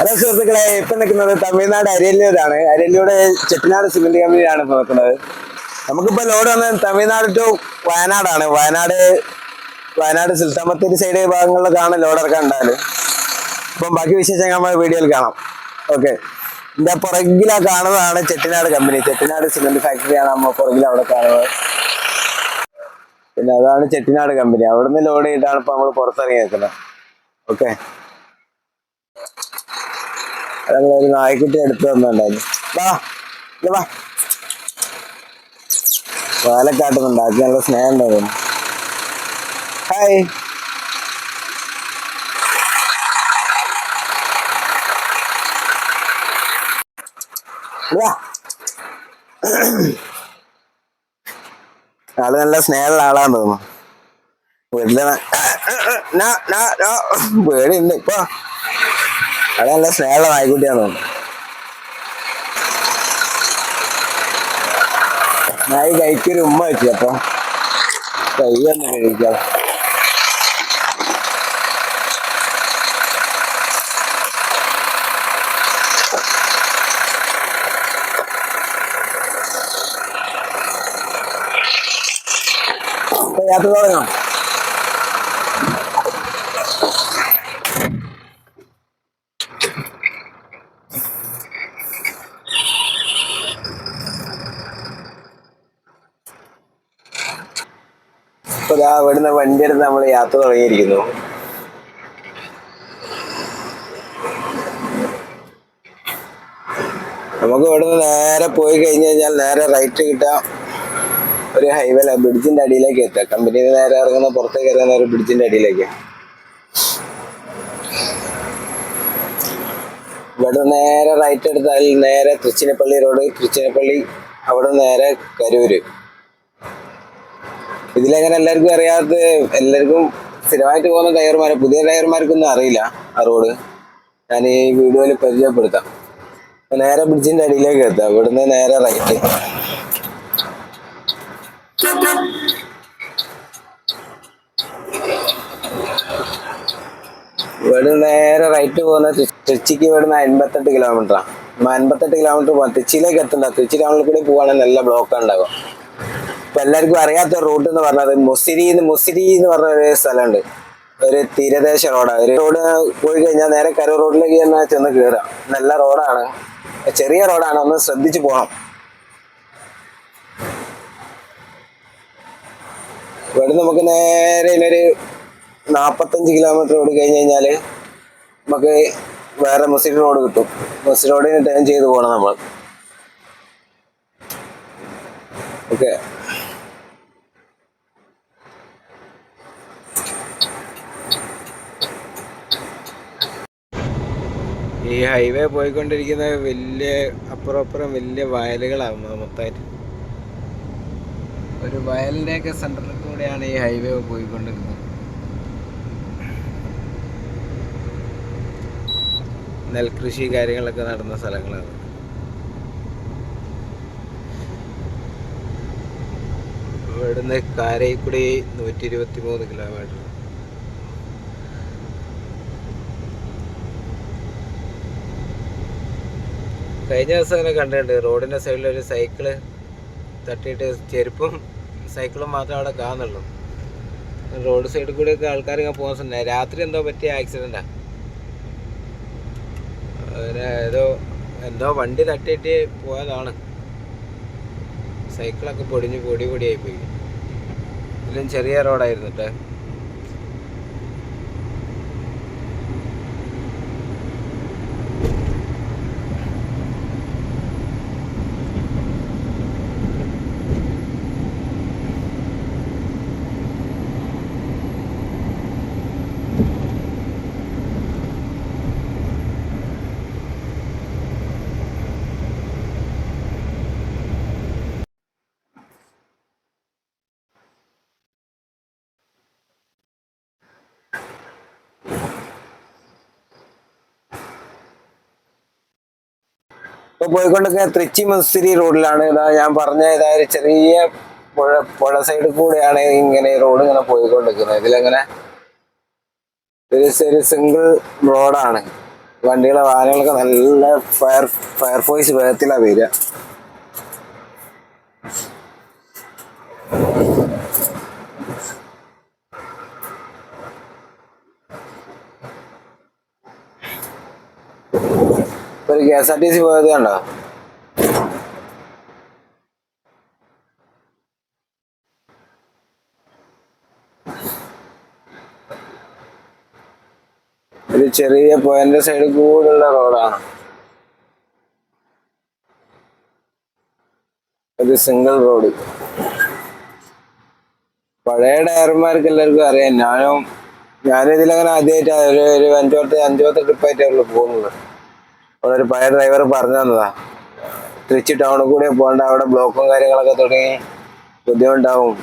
Hello സുഹൃത്തുക്കളെ ഇപ്പം നിൽക്കുന്നത് തമിഴ്നാട് അരല്യൂരാണ് അരല്യൂടെ ചെട്ടിനാട് സിമെന്റ് കമ്പനിയാണ് ഇപ്പം നിൽക്കുന്നത്. നമുക്കിപ്പോൾ ലോഡ് വന്നത് തമിഴ്നാട് ടു വയനാടാണ്. വയനാട് വയനാട് സുൽത്താമത്തേരി സൈഡ് ഭാഗങ്ങളിലൊക്കെയാണ് ലോഡ് ഇറക്കാൻ ഉണ്ടായത്. അപ്പം ബാക്കി വിശേഷങ്ങൾ നമ്മൾ വീഡിയോയിൽ കാണാം. ഓക്കെ. ഇതിന്റെ പുറകിലാ കാണുന്നതാണ് ചെട്ടിനാട് കമ്പനി. ചെട്ടിനാട് സിമെന്റ് ഫാക്ടറിയാണ് നമ്മൾ പുറകിൽ അവിടെ കാണുന്നത്. പിന്നെ അതാണ് ചെട്ടിനാട് കമ്പനി. അവിടുന്ന് ലോഡ് ചെയ്തിട്ടാണ് ഇപ്പോൾ നമ്മൾ പുറത്തിറങ്ങി നിൽക്കുന്നത്. ഓക്കെ. ഒരു നായ്ക്കുട്ടി എടുത്തു തന്നുണ്ടായിരുന്നു വാ ഇല്ല വാ. നല്ല സ്നേഹം ഉണ്ടായിരുന്നു. ഹായ്. ആൾ നല്ല സ്നേഹമുള്ള ആളാന്ന് തോന്നുന്നു. വീട്ടിലെ. പേടിയുണ്ട്. ഇപ്പൊ ആൾ നല്ല സ്നേഹമുള്ള നായ്ക്കുട്ടിയാന്ന് തോന്നുന്നു നായി കൈക്കൊരു ഉമ്മ വെച്ചു അപ്പൊ? കൈ ഒന്ന് കഴിക്കാം. യാത്ര തുടങ്ങാം. ഇപ്പൊ ദാ ഇവിടുന്ന് വണ്ടി എടുത്ത് നമ്മൾ യാത്ര തുടങ്ങിയിരിക്കുന്നു. നമുക്ക് ഇവിടുന്ന് നേരെ പോയി കഴിഞ്ഞു കഴിഞ്ഞാൽ നേരെ റൈറ്റ് കിട്ടാം ഒരു ഹൈവേ ബ്രിഡ്ജിന്റെ അടിയിലേക്ക് എത്താം കമ്പനിയിൽ നേരെ ഇറങ്ങുന്ന പുറത്തേക്ക് ഇറങ്ങുന്ന ഒരു ബ്രിഡ്ജിന്റെ അടിയിലേക്ക്. ഇവിടെ നേരെ റൈറ്റ് എടുത്താൽ നേരെ തൃച്ചിനപ്പള്ളി റോഡ് തൃച്ചിനപ്പള്ളി അവിടെ നേരെ കരൂര്. ഇതിലെങ്ങനെ എല്ലാവർക്കും അറിയാത്ത എല്ലാവർക്കും സ്ഥിരമായിട്ട് പോകുന്ന ഡ്രൈവർമാരെ പുതിയ ഡ്രൈവർമാർക്കൊന്നും അറിയില്ല ആ റോഡ് ഞാൻ ഈ വീഡിയോയിൽ പരിചയപ്പെടുത്താം. നേരെ ബ്രിഡ്ജിന്റെ അടിയിലേക്ക് എത്താം. ഇവിടുന്ന് നേരെ റൈറ്റ് ഇവിടെ നേരെ റൈറ്റ് പോകുന്ന തൃച്ചിക്ക് ഇവിടുന്ന് അൻപത്തെട്ട് കിലോമീറ്ററാണ് അൻപത്തെട്ട് കിലോമീറ്റർ പോകാം തിച്ചിയിലേക്ക് എത്തണ്ട. തിച്ചി ടൗണിൽ കൂടി പോവാണെങ്കിൽ നല്ല ബ്ലോക്ക് ഉണ്ടാകും എല്ലാവർക്കും അറിയാത്ത റൂട്ട് എന്ന് പറഞ്ഞത് മുസിരി മുസിരി എന്ന് പറഞ്ഞ ഒരു സ്ഥലമുണ്ട്. ഒരു തീരദേശ റോഡാണ് ഒരു റോഡ് പോയി കഴിഞ്ഞാൽ നേരെ കരൂർ റോഡിലേക്ക് തന്നെ ചെന്ന് കയറാം നല്ല റോഡാണ് ചെറിയ റോഡാണ് ഒന്ന് ശ്രദ്ധിച്ചു പോകണം ഇവിടെ നമുക്ക് നേരെ ഒരു നാൽപ്പത്തഞ്ച് കിലോമീറ്റർ ഓടി കഴിഞ്ഞ് കഴിഞ്ഞാൽ നമുക്ക് വേറെ മുസിരി റോഡ് കിട്ടും. മുസിരി റോഡിന് ടേൺ ചെയ്ത് പോകണം നമ്മൾ. ഓക്കെ ഈ ഹൈവേ പോയിക്കൊണ്ടിരിക്കുന്ന വലിയ അപ്പുറം അപ്പുറം വലിയ വയലുകളാകും മൊത്തമായിട്ട് ഒരു വയലിന്റെ വയലിന്റെയൊക്കെ സെന്ററിൽ കൂടെയാണ് ഈ ഹൈവേ പോയിക്കൊണ്ടിരുന്നത് നെൽകൃഷി കാര്യങ്ങളൊക്കെ നടന്ന സ്ഥലങ്ങളാണ്. ഇവിടുന്ന് കാരയിക്കുടി നൂറ്റി ഇരുപത്തി മൂന്ന് കിലോമീറ്റർ. കഴിഞ്ഞ ദിവസം അങ്ങനെ കണ്ടിട്ടുണ്ട് റോഡിന്റെ സൈഡിൽ ഒരു സൈക്കിൾ തട്ടിയിട്ട് ചെരുപ്പും സൈക്കിളും മാത്രം അവിടെ കാണുന്നുള്ളൂ. റോഡ് സൈഡിൽ കൂടെ ഒക്കെ ആൾക്കാർ ഇങ്ങനെ പോകുന്ന സമയം രാത്രി എന്തോ പറ്റിയ ആക്സിഡന്റാ ഏതോ എന്തോ വണ്ടി തട്ടിയിട്ട് പോയതാണ്. സൈക്കിളൊക്കെ പൊടിഞ്ഞ് പൊടി പൊടിയായി പോയി ഇതിലും ചെറിയ റോഡായിരുന്നു കേട്ടോ ഇപ്പൊ പോയിക്കൊണ്ടൊക്കെ തൃച്ചി മസ്തിരി റോഡിലാണ്. ഇതാ ഞാൻ പറഞ്ഞ ഇതാ ഒരു ചെറിയ പുഴ പുഴ സൈഡിൽ കൂടെയാണ് ഇങ്ങനെ റോഡ് ഇങ്ങനെ പോയിക്കൊണ്ടിരിക്കുന്നത്. ഇതിലങ്ങനെ ഒരു സിംഗിൾ റോഡാണ് വണ്ടികളെ വാഹനങ്ങളൊക്കെ നല്ല ഫയർ ഫയർ ഫോഴ്സ് വേഗത്തിലാണ് വരിക. K S R T C പോയത് കണ്ടോ? ഒരു ചെറിയ പോയിന്റ് സൈഡിൽ കൂടുള്ള റോഡാണ് ഒരു സിംഗിൾ റോഡ് പഴയ ഡയർമാർക്ക് എല്ലാവർക്കും അറിയാം. ഞാനും ഞാനിതിലങ്ങനെ ഇതിലങ്ങനെ ആദ്യമായിട്ട് ഒരു ഒരു അഞ്ചു പത്ത് അഞ്ചു ട്രിപ്പായിട്ടേ ഉള്ളൂ പോകുന്നത് ഒരു പഴയ ഡ്രൈവർ പറഞ്ഞു തന്നതാ. തിരിച്ച് ടൗണിൽ കൂടെ പോകണ്ട അവിടെ ബ്ലോക്കും കാര്യങ്ങളൊക്കെ തുടങ്ങി ബുദ്ധിമുട്ടാവും.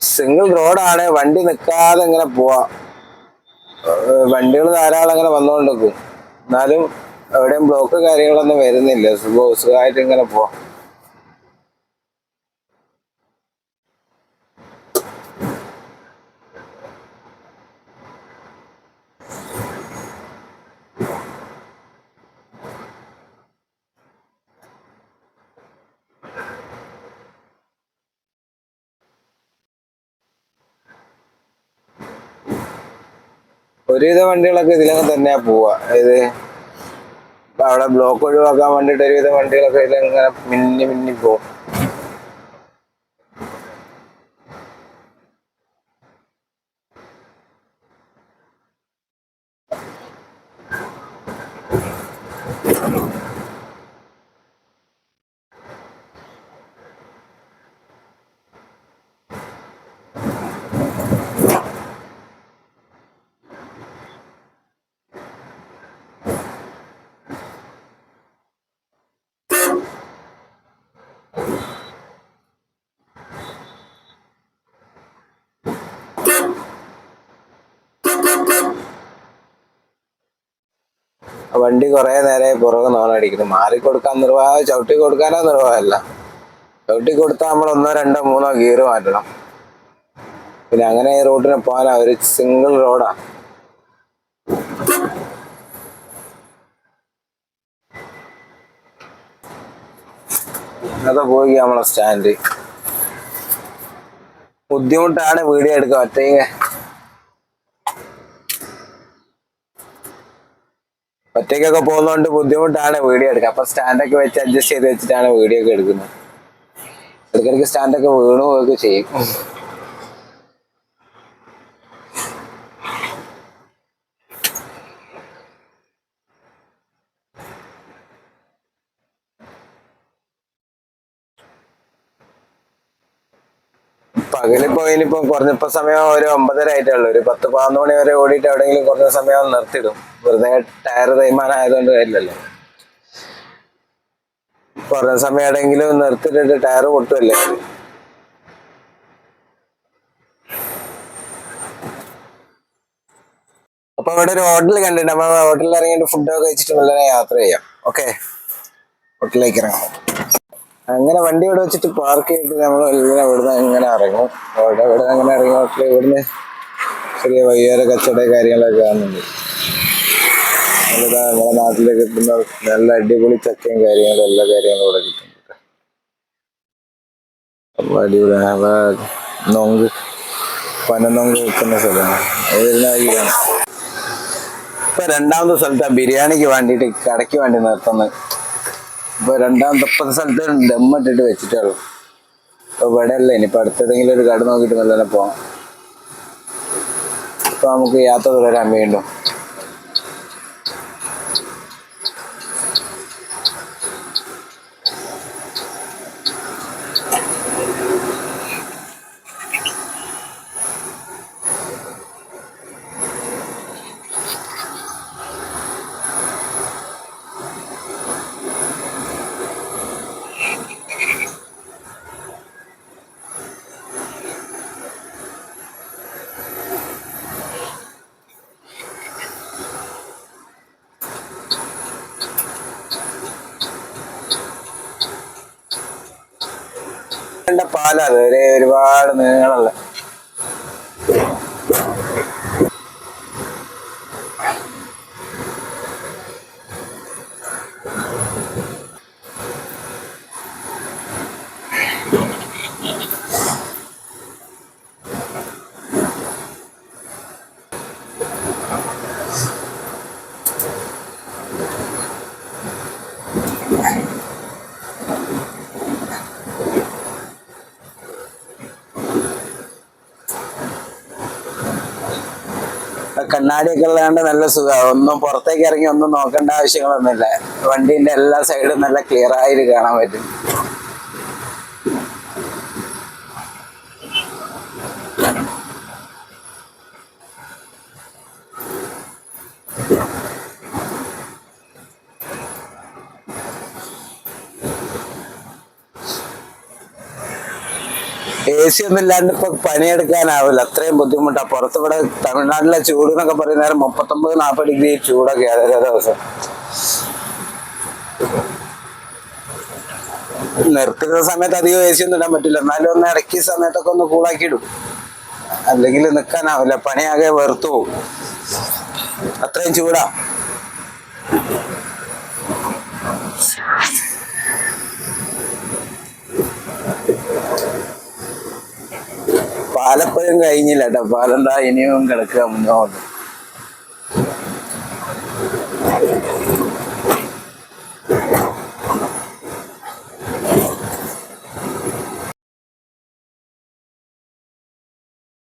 സിംഗിൾ റോഡാണ് വണ്ടി നിൽക്കാതെ ഇങ്ങനെ പോവാ. വണ്ടികൾ ധാരാളം അങ്ങനെ വന്നുകൊണ്ടിരിക്കും. എന്നാലും എവിടെയും ബ്ലോക്ക് കാര്യങ്ങളൊന്നും വരുന്നില്ല. സുഖമായിട്ട് ഇങ്ങനെ പോവാം. ഒരുവിധ വണ്ടികളൊക്കെ ഇതിലങ്ങ് തന്നെയാ പോവാ. ഇത് അവിടെ ബ്ലോക്ക് ഒഴിവാക്കാൻ വേണ്ടിട്ട് ഒരുവിധ വണ്ടികളൊക്കെ ഇതിലങ്ങനെ മിന്നി മിന്നി പോവും. വണ്ടി കുറെ നേരെ പുറകെ നോണടിക്കുന്നു. മാറി കൊടുക്കാൻ നിർവാഹം ചവിട്ടി കൊടുക്കാനോ നിർവാഹമല്ല. ചവിട്ടി കൊടുത്താൽ നമ്മൾ ഒന്നോ രണ്ടോ മൂന്നോ ഗിയർ മാറ്റണം. പിന്നെ അങ്ങനെ ഈ റൂട്ടിന് പോകാനാ ഒരു സിംഗിൾ റോഡാ അതോ പോയി നമ്മളെ സ്റ്റാൻഡ് ബുദ്ധിമുട്ടാണ് വീഡിയോ എടുക്കാൻ. ഒറ്റയ്ക്ക് ഒറ്റയ്ക്കൊക്കെ പോകുന്നതുകൊണ്ട് ബുദ്ധിമുട്ടാണ് വീഡിയോ എടുക്കുക അപ്പൊ സ്റ്റാൻഡൊക്കെ വെച്ച് അഡ്ജസ്റ്റ് ചെയ്ത് വെച്ചിട്ടാണ് വീഡിയോ ഒക്കെ എടുക്കുന്നത്. ഇടയ്ക്കിടയ്ക്ക് സ്റ്റാൻഡൊക്കെ വീണു പോവുകയൊക്കെ ചെയ്യും. പകലിപ്പോ ഇനിയിപ്പോ കുറഞ്ഞപ്പോ സമയം ഒരു ഒമ്പതര ആയിട്ടുള്ളൂ ഒരു പത്ത് പതിനൊന്ന് മണി വരെ ഓടിയിട്ട് എവിടെയെങ്കിലും കുറഞ്ഞ സമയം നിർത്തിയിടും. വെറുതെ ടയർ തേയ്മാനായതുകൊണ്ട് കാര്യമില്ലല്ലോ. കുറഞ്ഞ സമയം എവിടെയെങ്കിലും ടയർ പൊട്ടുമല്ലേ അപ്പൊ ഇവിടെ ഒരു ഹോട്ടൽ കണ്ടിട്ടുണ്ട്. അപ്പൊ ഹോട്ടലിൽ ഇറങ്ങിയിട്ട് ഫുഡൊക്കെ കഴിച്ചിട്ട് നല്ല യാത്ര ചെയ്യാം. ഓക്കെ ഹോട്ടലിലേക്ക് ഇറങ്ങാം. അങ്ങനെ വണ്ടി ഇവിടെ വെച്ചിട്ട് പാർക്ക് ചെയ്തിട്ട് നമ്മൾ ഇങ്ങനെ ഇവിടുന്ന് ഇങ്ങനെ ഇറങ്ങും. അവിടെ ഇവിടെ അങ്ങനെ ഇറങ്ങി ഹോട്ടലിൽ ഇവിടുന്ന് ചെറിയ വയ്യാര കച്ചവട കാര്യങ്ങളൊക്കെ കാണുന്നുണ്ട്. നല്ലതാ നമ്മുടെ നാട്ടിൽ കിട്ടുന്ന നല്ല അടിപൊളി ചക്കയും കാര്യങ്ങളും എല്ലാ കാര്യങ്ങളും ഇവിടെ കിട്ടുന്നുണ്ട്. അപ്പൊ അടിപൊളി അവ നൊങ്ക് പനനൊങ്ക് സ്ഥലമാണ്. അത് ഇപ്പൊ രണ്ടാമത്തെ സ്ഥലത്താ ബിരിയാണിക്ക് വേണ്ടിട്ട് കടയ്ക്ക് വേണ്ടി നിർത്തുന്നത് ഇപ്പൊ രണ്ടാമത്തെ ഇപ്പത്തെ സ്ഥലത്ത് ദമ്മിട്ടിട്ട് വെച്ചിട്ടുള്ളൂ ഇപ്പൊ ഇവിടെ അല്ലേ ഇനിയിപ്പൊ അടുത്തേതെങ്കിലും ഒരു കട നോക്കിയിട്ട് നല്ല പോവാം ഇപ്പൊ നമുക്ക് യാത്ര തുടരാൻ വീണ്ടും. പാലത് ഒരു ഒരുപാട് നീളമുള്ള കണ്ണാടിയൊക്കെ ഉള്ളതുകൊണ്ട് നല്ല സുഖമാണ് ഒന്നും പുറത്തേക്ക് ഇറങ്ങി ഒന്നും നോക്കേണ്ട ആവശ്യങ്ങളൊന്നുമില്ല. വണ്ടീന്റെ എല്ലാ സൈഡും നല്ല ക്ലിയർ ആയിട്ട് കാണാൻ പറ്റും. എ സി ഒന്നും ഇല്ലാണ്ട് ഇപ്പൊ പണിയെടുക്കാനാവില്ല. അത്രയും ബുദ്ധിമുട്ടാ. പുറത്തിവിടെ തമിഴ്നാട്ടിലെ ചൂട് എന്നൊക്കെ പറയുന്ന നേരം മുപ്പത്തൊമ്പത് നാൽപ്പത് ഡിഗ്രി ചൂടൊക്കെ ഓരോ ദിവസം. നിർത്തുന്ന സമയത്ത് അധികം എ സി ഒന്നും ഇടാൻ പറ്റില്ല. എന്നാലും ഒന്ന് ഇടയ്ക്ക് സമയത്തൊക്കെ ഒന്ന് കൂളാക്കി ഇടും. അല്ലെങ്കിൽ നിൽക്കാനാവില്ല പണിയാകെ വെറുത്തു പോകും അത്രയും ചൂടാ. പാലപ്പോഴും കഴിഞ്ഞില്ല കേട്ടോ പാലെന്താ ഇനിയും കിടക്കുക മുന്നോട്ട്